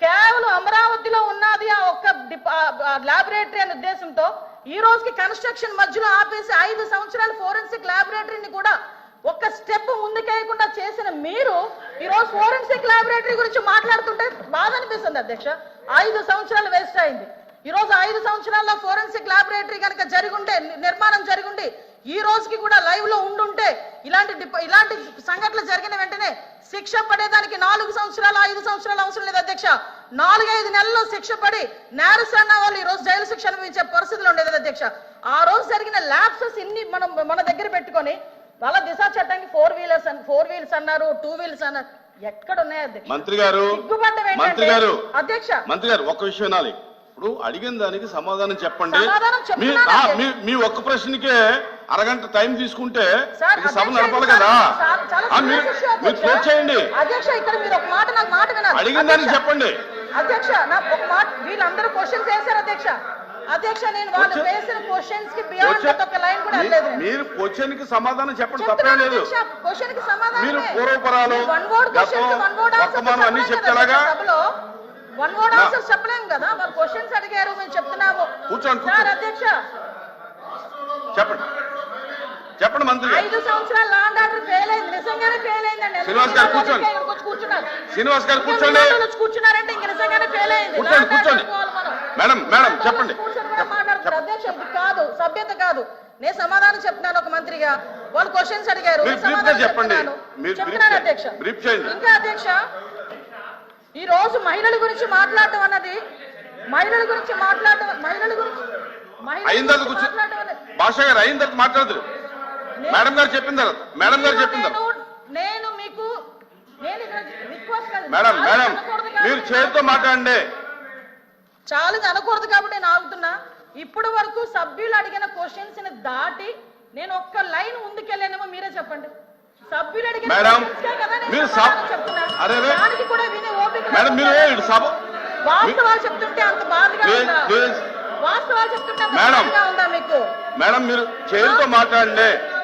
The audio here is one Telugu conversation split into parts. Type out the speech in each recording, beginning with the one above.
కేవలం అమరావతిలో ఉన్నది ఆ ఒక్క ల్యాబొరేటరీ అనే ఉద్దేశంతో ఈ రోజుకి కన్స్ట్రక్షన్ మధ్యలో ఆపేసి ఐదు సంవత్సరాలు ఫోరెన్సిక్ ల్యాబొరేటరీని కూడా ఒక్క స్టెప్ ముందుకేయకుండా చేసిన మీరు ఈ రోజు ఫోరెన్సిక్ ల్యాబొరేటరీ గురించి మాట్లాడుతుంటే బాధ అనిపిస్తుంది అధ్యక్ష. ఐదు సంవత్సరాలు వేస్ట్ అయింది. ఈ రోజు ఐదు సంవత్సరాల్లో ఫోరెన్సిక్ ల్యాబొరేటరీ కనుక జరిగుంటే నిర్మాణం జరిగుండి ఈ రోజుకి కూడా లైవ్లో ఉండుంటే ఇలాంటి డిప- ఇలాంటి సంఘటనలు జరిగిన వెంటనే శిక్ష పడేదానికి నాలుగు సంవత్సరాలు ఐదు సంవత్సరాలు అవసరం లేదు అధ్యక్ష. నాలుగైదు నెలల్లో శిక్ష పడి నేరస్తున్న వాళ్ళు ఈ రోజు జైలు శిక్ష అనుభవించే పరిస్థితులు ఉండేది అధ్యక్ష. ఆ రోజు జరిగిన ల్యాబ్సెస్ ఇన్ని మనం మన దగ్గర పెట్టుకొని వాళ్ళ దిశ చట్టానికి ఫోర్ వీలర్స్ ఫోర్ వీల్స్ అన్నారు టూ వీల్స్ అన్నారు. ఎక్కడ ఉన్నాయి మంత్రి గారు మంత్రి గారు అధ్యక్ష. మంత్రి గారు ఒక్క విషయం వినాలి. ఇప్పుడు అడిగిన దానికి సమాధానం చెప్పండి. మీ ఒక్క ప్రశ్నకే అరగంట టైం తీసుకుంటే సభ నడపాలి కదా మీరు. క్లోజ్ చేయండి అధ్యక్ష ఇక్కడ మీరు ఒక మాట నాకు మాట వినాలి అడిగిన దానికి అధ్యక్ష, చెప్పండి అధ్యక్ష నాకు ఒక మాట వీళ్ళందరూ క్వశ్చన్స్ వేశారు అధ్యక్ష అధ్యక్ష నేను వాళ్ళు Question- వేసిన క్వశ్చన్స్కి బియాండ్ క్వశ్చన్- ఒక లైన్ కూడా నేను. మీరు క్వశ్చన్కి సమాధానం చెప్పండి తప్పేం లేదు క్వశ్చన్కి సమాధానమే. మీరు పూర్వపరాలు, one word question one word answer వర్తమానం అన్నీ చెప్పలేం చెప్తే కదా ఎలాగా? సభలో వన్ వర్డ్ ఆన్సర్ చెప్పలేం కదా వాళ్ళు క్వశ్చన్స్ అడిగారు మేము చెప్తున్నాము కూర్చోండి, సార్. అధ్యక్ష చెప్పండి చెప్పండి మంత్రి గారు ఐదు సంవత్సరాలు లాండ్ ఆర్డర్ ఫెయిల్ అయింది. నిజంగానే ఫెయిల్ అయిందండి. శ్రీనివాస్ గారు కూర్చోండి. కూర్చున్నారు. శ్రీనివాస్ గారు కూర్చోండి. వినోదాలు వచ్చి కూర్చున్నారంటే ఇంక నిజంగానే ఫెయిల్ అయింది. కూర్చోండి, కూర్చోండి. మేడం మేడం చెప్పండి. కూర్చొని కూడా మాట్లాడుతున్నారు. అధ్యక్ష ఇది కాదు సభ్యత కాదు. నేను సమాధానం చెప్తున్నాను ఒక మంత్రిగా. వాళ్ళు క్వశ్చన్స్ అడిగారు. చెప్పండి. చెప్తున్నాను. అధ్యక్ష. ఇంకా అధ్యక్ష ఈ రోజు మహిళల గురించి మాట్లాడటం అన్నది మహిళల గురించి మాట్లాడటం మహిళల గురించి మహిళల గురించి మాట్లాడటం భాష గారు అయిన తర్వాత మాట్లాడదురు నేను- మేడం గారు చెప్పిన తర్వాత మేడం గారు తర్వాత. నేను- మీకు. మేడం మేడం మీరు చేతితో మాట్లాడండి. చాలా అనకూడదు కాబట్టి నేను ఆగుతున్నా ఇప్పటి వరకు సభ్యులు అడిగిన క్వశ్చన్స్ని దాటి నేను ఒక్క లైన్ ముందుకెళ్ళానేమో మీరే చెప్పండి. సభ్యులు అడిగిన మీరు. దానికి కూడా వినే ఓపిక మేడం మీరు సభ వాస్తవాలు చెప్తుంటే అంత బాధగా ఉందా. వాస్తవాలు చెప్తుంటే మేడం. బాధగా ఉందా మీకు? మేడం మీరు చేతితో మాట్లాడండి.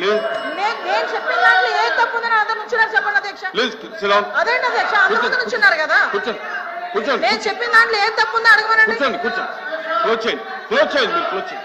నేను చెప్పిన దాంట్లో ఏ తప్పు ఉందని అందరు నుంచున్నారు చెప్పండి అధ్యక్ష. ప్లీజ్ సిలాన్ అదేంటి అధ్యక్ష? అందరూ నుంచున్నారు కదా. కూర్చోండి. కూర్చోండి. నేను చెప్పిన దాంట్లో ఏ తప్పు ఉందో అడగమనండి. కూర్చోండి కూర్చోండి. క్లోజ్ చేయండి. క్లోజ్ చేయండి. మీరు క్లోజ్ చేయండి.